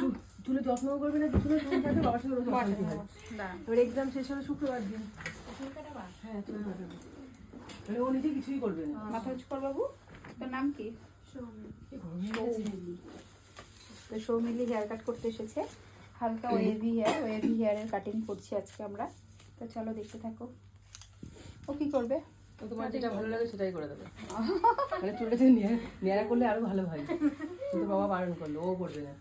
চু- চুলে যত্ন করবে না চুলে চুল। এবার এক্সাম শেষ হলো শুক্রবার দিন ও নিজে কিছুই করবে না মাথা উঁচু কর বাবু তোর নাম কি গেছে। তো সৌমিলি হেয়ার কাট করতে এসেছে হালকা ওয়েভি হেয়ার ওয়েভি হেয়ারের কাটিং করছি আজকে আমরা তো চলো দেখতে থাকো। ও কি করবে? তো তোমার যেটা ভালো লাগে সেটাই করে দেবে। মানে চুলটা যদি নেড়া- নেড়া করলে আরও ভালো হয়। কিন্তু বাবা বারণ করল ও করবে না।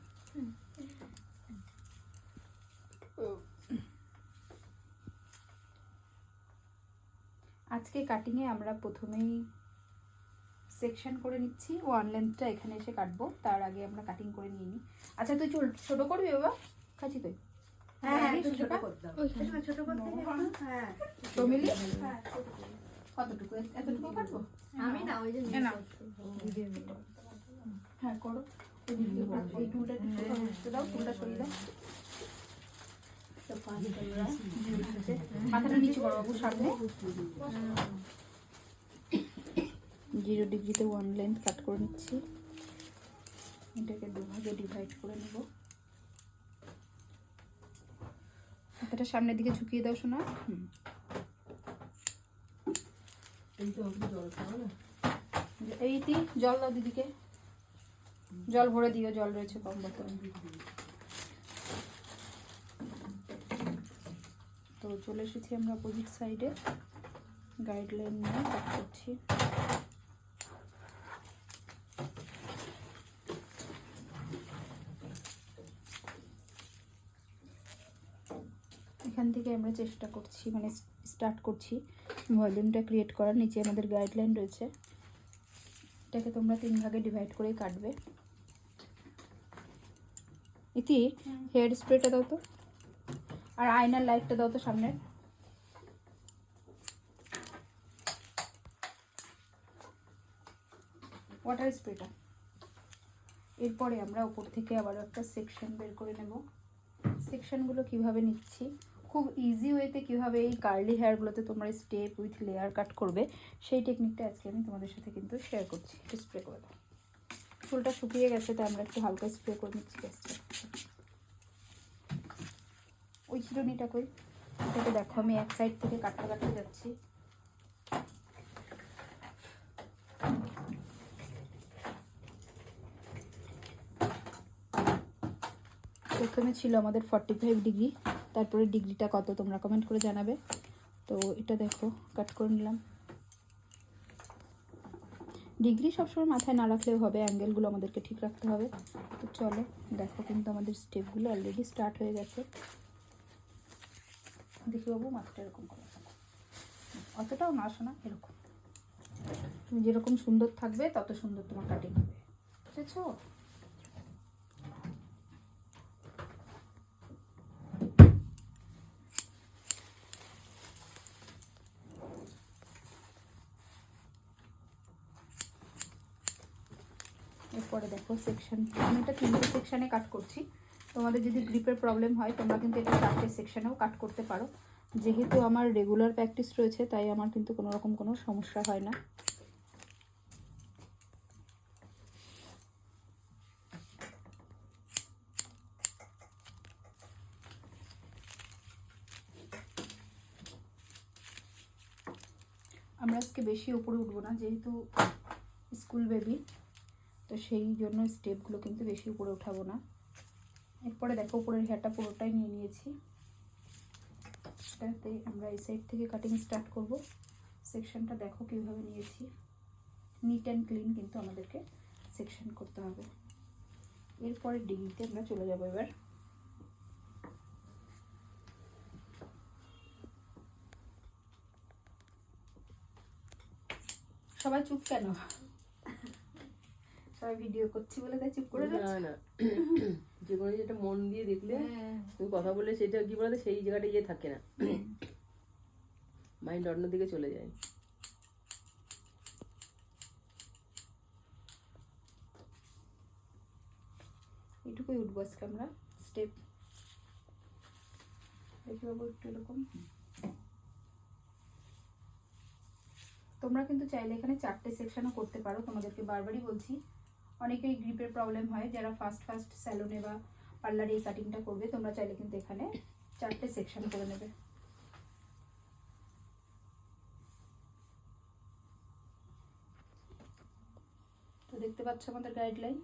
আজকে কাটিংয়ে আমরা প্রথমেই সেকশন করে নিচ্ছি। ওয়ান লেন্থটা এখানে এসে কাটবো। তার আগে আমরা কাটিং করে নিয়ে নিই। আচ্ছা তুই চুল ছোট করবি বাবা? খাচ্ছি তুই। কতটুকু? এতটুকু কাটবো? আমি না ওই যে হ্যাঁ করো। টুলটা দাও টুলটা সরিয়ে দাও। তো ফার্স্ট আমরা মাথাটা নিচু করো বাবু সামনে। জিরো ডিগ্রিতে ওয়ান লেন্থ কাট করে নিচ্ছি। এটাকে দুভাগে ডিভাইড করে নেব। মাথাটা সামনের দিকে ঝুঁকিয়ে দাও শোনা এইটি জল দাও দিদিকে। জল ভরে দিও জল রয়েছে কম বোতল। তো চলে এসেছি আমরা অপোজিট সাইডে গাইডলাইন নিয়ে করছি। এখান থেকে আমরা চেষ্টা করছি মানে স্টার্ট করছি ভলিউমটা ক্রিয়েট করার। নিচে আমাদের গাইডলাইন রয়েছে। এটাকে তোমরা তিন ভাগে ডিভাইড করেই কাটবে। ইতি হেয়ার স্প্রেটা দাও তো। আর আয়নার লাইটটা দাও তো সামনের। ওয়াটার স্প্রেটা এরপরে আমরা উপর থেকে আবারও একটা সেকশন বের করে নেব। সেকশনগুলো কীভাবে নিচ্ছি? খুব ইজি ওয়েতে কীভাবে এই কার্লি হেয়ারগুলোতে তোমরা স্টেপ উইথ লেয়ার কাট করবে, সেই টেকনিকটা আজকে আমি তোমাদের সাথে কিন্তু শেয়ার করছি। একটু স্প্রে করে দাও। চুলটা শুকিয়ে গেছে, তাই আমরা একটু হালকা স্প্রে করে নিচ্ছি গাছটা ওই চিরুনিটা কই? এটাকে দেখো, আমি এক সাইড থেকে কাটতে কাটতে যাচ্ছি। প্রথমে ছিল আমাদের ফর্টি ফাইভ ডিগ্রি তারপরে ডিগ্রিটা কত তোমরা কমেন্ট করে জানাবে। তো এটা দেখো কাট করে নিলাম। ডিগ্রি সবসময় মাথায় না রাখলেও হবে অ্যাঙ্গেলগুলো আমাদেরকে ঠিক রাখতে হবে। তো চলো, দেখো কিন্তু আমাদের স্টেপগুলো অলরেডি স্টার্ট হয়ে গেছে। দেখি বাবু, মাথাটা এরকম করে অতটাও না শোনা, এরকম। তুমি যেরকম সুন্দর থাকবে, তত সুন্দর তোমার কাটিং হবে। বুঝেছ এরপরে দেখো সেকশন আমি এটা তিনটে সেকশানে কাট করছি। তোমাদের যদি গ্রিপের প্রবলেম হয়, তোমরা কিন্তু এটা চারটে সেকশানেও কাট করতে পারো। যেহেতু আমার রেগুলার প্র্যাকটিস রয়েছে, তাই আমার কিন্তু কোনো রকম কোনো সমস্যা হয় না। আমরা আজকে বেশি উপরে উঠবো না, যেহেতু স্কুল বেবি তো সেই জন্য স্টেপগুলো কিন্তু বেশি উপরে উঠাবো না। এরপরে দেখো উপরের হেয়ারটা পুরোটাই নিয়ে নিয়েছি। এটাতে আমরা এই সাইড থেকে কাটিং স্টার্ট করব। সেকশনটা দেখো কীভাবে নিয়েছি। নিট অ্যান্ড ক্লিন কিন্তু আমাদেরকে সেকশন করতে হবে। এরপরে ডিগ্রিতে আমরা চলে যাব এবার। সবাই চুপ কেন? সবাই ভিডিও করছি বলে তাই চুপ করে না যাচ্ছে না। যে কোনো যেটা মন দিয়ে দেখলে তুমি কথা বললে সেটা কি বলতে সেই জায়গাটা ইয়ে থাকে না। মাইন্ড অন্য দিকে চলে যায়। এটুকুই উঠবো আজকে আমরা স্টেপ দেখি বাবু একটু এরকম। তোমরা কিন্তু চাইলে এখানে চারটে সেকশনও করতে পারো তোমাদেরকে বারবারই বলছি। অনেকেই গ্রিপের প্রবলেম হয়, যারা ফার্স্ট ফার্স্ট স্যালনে বা পার্লারে এই কাটিংটা করবে, তোমরা চাইলে কিন্তু এখানে চারটে সেকশন করে নেবে। তো দেখতে পাচ্ছ আমাদের গাইডলাইন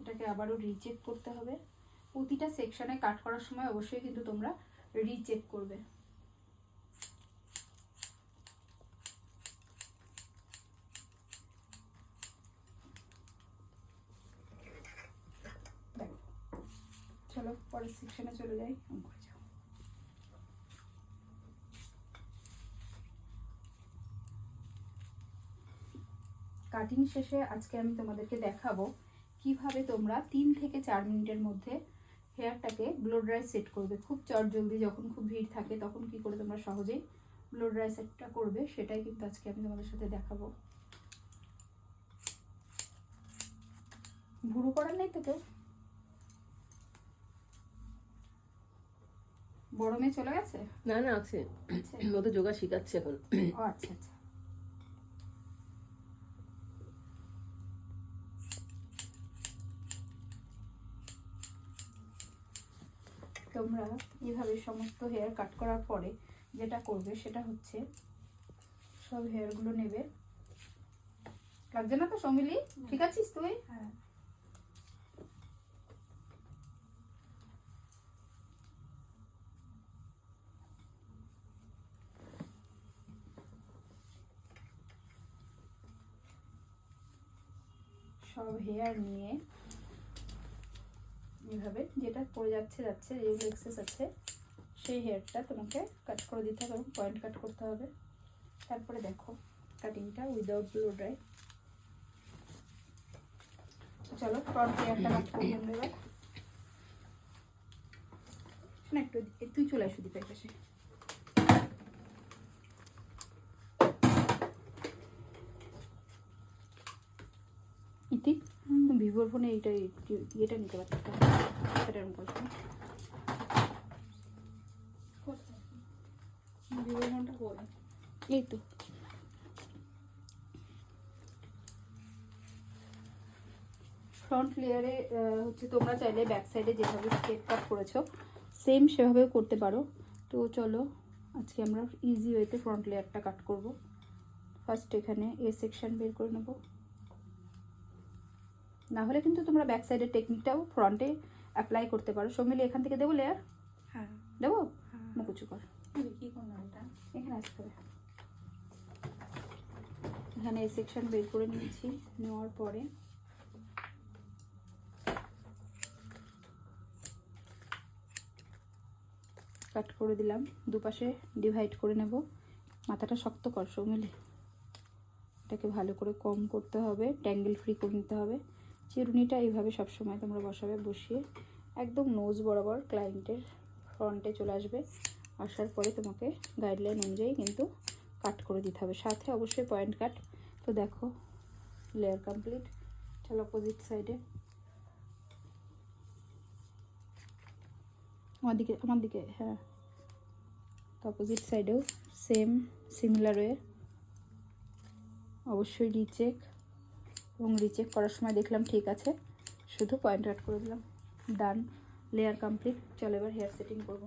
এটাকে আবারও রিচেক করতে হবে। প্রতিটা সেকশনে কাট করার সময় অবশ্যই কিন্তু তোমরা রিচেক করবে দেখো। চলো পরের সেকশনে চলে যাই যাও কাটিং শেষে আজকে আমি তোমাদেরকে দেখাবো কীভাবে তোমরা তিন থেকে চার মিনিটের মধ্যে হেয়ারটাকে ব্লো ড্রাই সেট করবে। খুব চট জলদি, যখন খুব ভিড় থাকে, তখন কি করে তোমরা সহজেই ব্লো ড্রাই সেটটা করবে, সেটাই কিন্তু আজকে আমি তোমাদের সাথে দেখাবো। ভুরু করার নেই তো কেউ? বড় মেয়ে চলে গেছে? না না আছে। আচ্ছা। ও তো যোগা শিখাচ্ছে এখন। ও আচ্ছা আচ্ছা। তোমরা এইভাবে সমস্ত হেয়ার কাট করার পরে যেটা করবে সেটা হচ্ছে সব হেয়ারগুলো নেবে। লাগছে না তো সমিলি? ঠিক আছিস তুই? হ্যাঁ। সব হেয়ার নিয়ে এইভাবে যেটা পড়ে যাচ্ছে যাচ্ছে যেগুলো এক্সেস আছে, সেই হেয়ারটা তোমাকে কাট করে দিতে হবে এবং পয়েন্ট কাট করতে হবে। তারপরে দেখো কাটিংটা উইদাউট ব্লো ড্রাই চলো ফ্রন্ট হেয়ারটা কাট করে নেব এবার। একটু, তুই চলে আসো দীপের পাশে ইতি ভিভোর ফোনে এইটা ইয়েটা নিতে এটা এরকম করছ। ভিভো ফোনটা করে এই তো। ফ্রন্ট লেয়ারে হচ্ছে তোমরা চাইলে ব্যাক সাইডে যেভাবে স্টেপ কাট করেছ সেম সেভাবেও করতে পারো। তো চলো আজকে আমরা ইজি ওয়েতে ফ্রন্ট লেয়ারটা কাট করব। ফার্স্ট এখানে এ সেকশন বের করে নেব। না হলে কিন্তু তোমরা ব্যাক সাইডের টেকনিকটাও ফ্রন্টে অ্যাপ্লাই করতে পারো। সমিলি এখান থেকে দেবো লেয়ার হ্যাঁ। দেবো? হ্যাঁ। মুকুচু কর। এখানে আসতে হবে এখানে এই সেকশন বের করে নিয়েছি নেওয়ার পরে। কাট করে দিলাম। দুপাশে ডিভাইড করে নেব। মাথাটা শক্ত কর সৌমিলি। এটাকে ভালো করে কম করতে হবে ট্যাঙ্গেল ফ্রি করে নিতে হবে। চিরুনিটা এইভাবে সবসময় তোমরা বসাবে, বসিয়ে একদম নোজ বরাবর ক্লায়েন্টের ফ্রন্টে চলে আসবে। আসার পরে তোমাকে গাইডলাইন অনুযায়ী কিন্তু কাট করে দিতে হবে। সাথে অবশ্যই পয়েন্ট কাট তো দেখো লেয়ার কমপ্লিট চলো অপোজিট সাইডে আমার দিকে আমার দিকে হ্যাঁ। তো অপোজিট সাইডেও সেম সিমিলার ওয়ে অবশ্যই রিচেক এবং রিচেক করার সময় দেখলাম ঠিক আছে। শুধু পয়েন্ট আউট করে দিলাম। ডান লেয়ার কমপ্লিট চলো এবার হেয়ার সেটিং করব।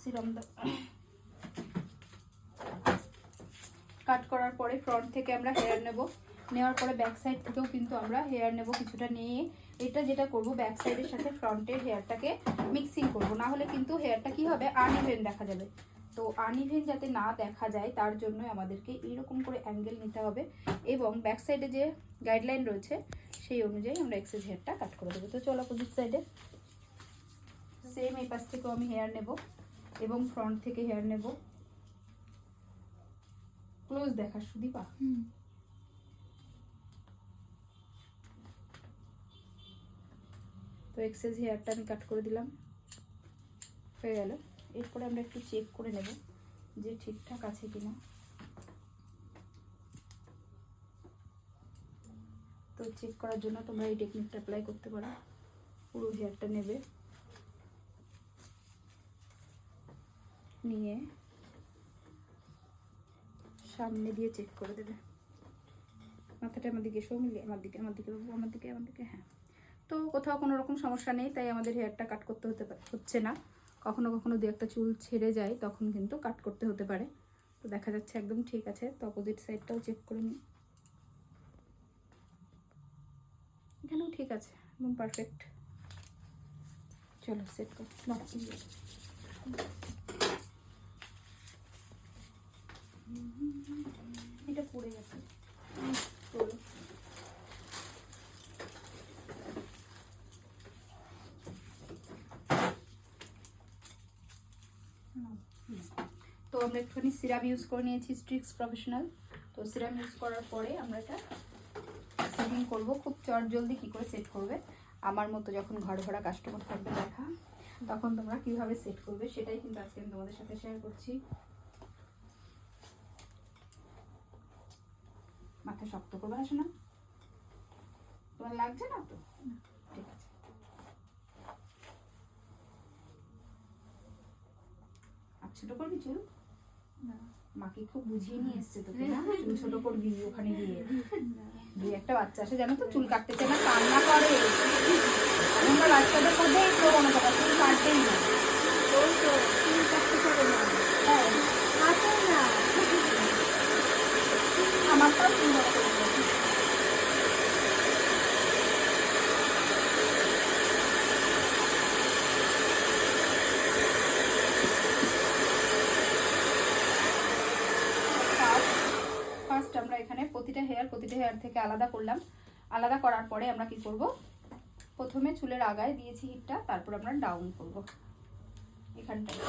সিরাম কাট করার পরে ফ্রন্ট থেকে আমরা হেয়ার নেব। নেওয়ার পরে ব্যাক সাইড থেকেও কিন্তু আমরা হেয়ার নেব কিছুটা নিয়ে। এটা যেটা করব ব্যাক সাইডের সাথে ফ্রন্টের হেয়ারটাকে মিক্সিং করব। না হলে কিন্তু হেয়ারটা কি হবে? আনইভেন দেখা যাবে। তো আনইভেন যাতে না দেখা যায়, তার জন্য আমাদেরকে এইরকম করে অ্যাঙ্গেল নিতে হবে এবং ব্যাক সাইডে যে গাইডলাইন রয়েছে, সেই অনুযায়ী আমরা এক্সেস হেয়ারটা কাট করে দেবো। তো চলো অপোজিট সাইডে সেম এই পাশ থেকেও আমি হেয়ার নেব এবং ফ্রন্ট থেকে হেয়ার নেব। ক্লোজ দেখা সুদীপা। তো এক্সেস হেয়ারটা আমি কাট করে দিলাম। হয়ে গেল। এরপরে আমরা একটু চেক করে নেব যে ঠিকঠাক আছে কিনা। তো চেক করার জন্য তোমরা এই টেকনিকটা অ্যাপ্লাই করতে পারো। পুরো হেয়ারটা নেবে। নিয়ে সামনে দিয়ে চেক করে দেবে। মাথাটা আমার দিকে এসেও মিলিয়ে আমার দিকে আমার দিকে বাবু, আমার দিকে আমার দিকে হ্যাঁ। তো কোথাও কোনো রকম সমস্যা নেই তাই আমাদের হেয়ারটা কাট করতে হতে হচ্ছে না। কখনো কখনো দু একটা চুল ছেড়ে যায় তখন কিন্তু কাট করতে হতে পারে। তো দেখা যাচ্ছে একদম ঠিক আছে তো অপোজিট সাইডটাও চেক করে নিই। এখানেও ঠিক আছে একদম পারফেক্ট চলো সেট কর। এটা পড়ে গেছে। তো আমরা একটুখানি সিরাপ ইউজ করে নিয়েছি স্ট্রিক্স প্রফেশনাল তো সিরাপ ইউজ করার পরে আমরা এটা সেটিং করব। খুব চট জলদি কী করে সেট করবে? আমার মতো যখন ঘর ভরা কাস্টমার থাকবে দেখা। তখন তোমরা কীভাবে সেট করবে সেটাই কিন্তু আজকে আমি তোমাদের সাথে শেয়ার করছি। মাথা শক্ত করবে আসো না তোমার লাগছে না তো? ঠিক আছে। আর ছোট করবি চুল? মাকে খুব বুঝিয়ে নিয়ে এসছে তোকে না? চুল ছোট করবি ওখানে গিয়ে। দুই একটা বাচ্চা আসে জানো তো? চুল কাটতে চায় না কান্না করে। এখনকার বাচ্চাদের এই প্রবণতা চুল কাটতেই না। চুল কাটতে পারে না। হ্যাঁ। না। চুল বড় করে দিয়েছে। ফার্স্ট আমরা এখানে প্রতিটা হেয়ার প্রতিটা হেয়ার থেকে আলাদা করলাম। আলাদা করার পরে আমরা কি করব? প্রথমে চুলের আগায় দিয়েছি হিটটা, তারপর আমরা ডাউন করব। এখানটায়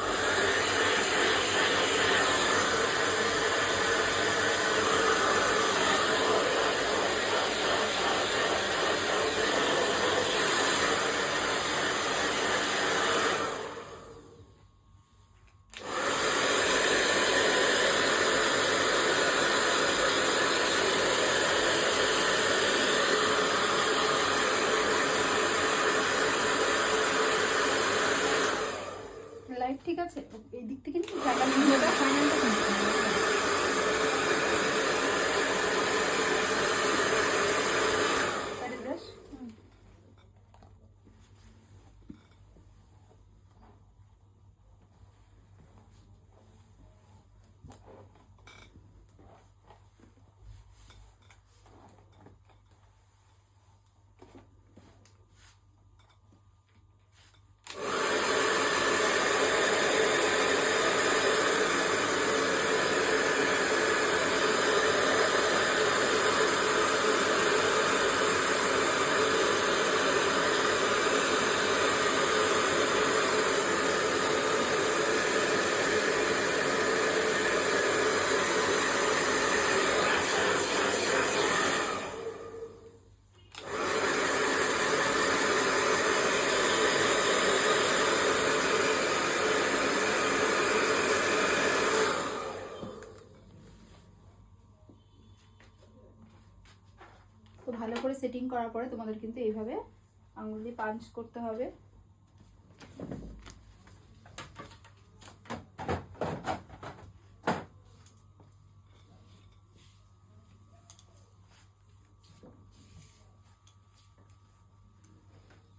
লাইট ঠিক আছে এই দিক থেকে নিয়ে জায়গা নিয়ে যাবে ফাইনালটা তো ভালো করে সেটিং করার পরে তোমাদের কিন্তু এইভাবে আঙুল দিয়ে পাঞ্চ করতে হবে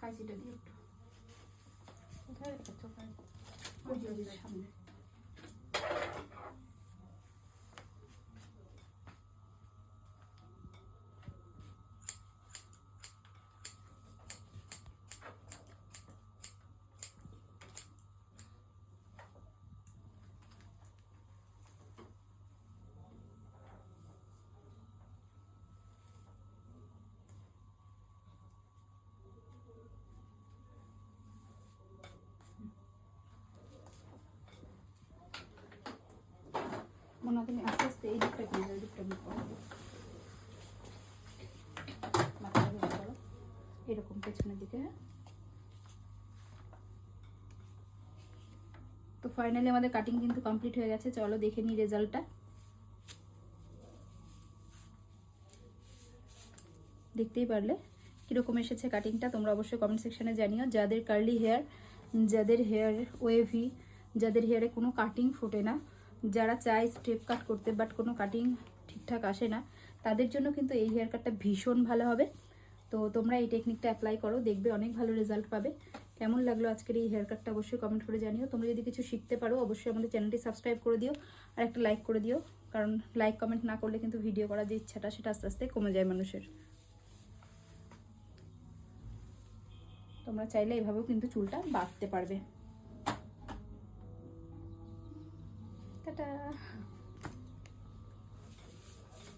কাঁচিটা দিয়ে একটু কোথায় রেখেছো ওখানে? ওই যে, ওই যে সামনে মনে আস্তে আস্তে এই দিকটা ওই দিকটা করো এরকম পেছনের দিকে তো ফাইনালি আমাদের কাটিং কিন্তু কমপ্লিট হয়ে গেছে চলো দেখে নিই রেজাল্টটা দেখতেই পারলে কীরকম এসেছে কাটিংটা তোমরা অবশ্যই কমেন্ট সেকশনে জানিও যাদের কার্লি হেয়ার যাদের হেয়ার ওয়েভি যাদের হেয়ারে কোনো কাটিং ফোটে না যারা চায় স্টেপ কাট করতে বাট কোনো কাটিং ঠিকঠাক আসে না, তাদের জন্য কিন্তু এই হেয়ার কাটটা ভীষণ ভালো হবে। তো তোমরা এই টেকনিকটা অ্যাপ্লাই করো, দেখবে অনেক ভালো রেজাল্ট পাবে। কেমন লাগল আজকের এই হেয়ার কাটটা অবশ্যই কমেন্ট করে জানিও। তোমরা যদি কিছু শিখতে পারো, অবশ্যই আমাদের চ্যানেলটি সাবস্ক্রাইব করে দিও, আর একটা লাইক করে দিও, কারণ লাইক কমেন্ট না করলে কিন্তু ভিডিও করার যে ইচ্ছাটা, সেটা আস্তে আস্তে কমে যায় মানুষের। তোমরা চাইলে এভাবেও কিন্তু চুলটা বাঁধতে পারবে। Ta-da!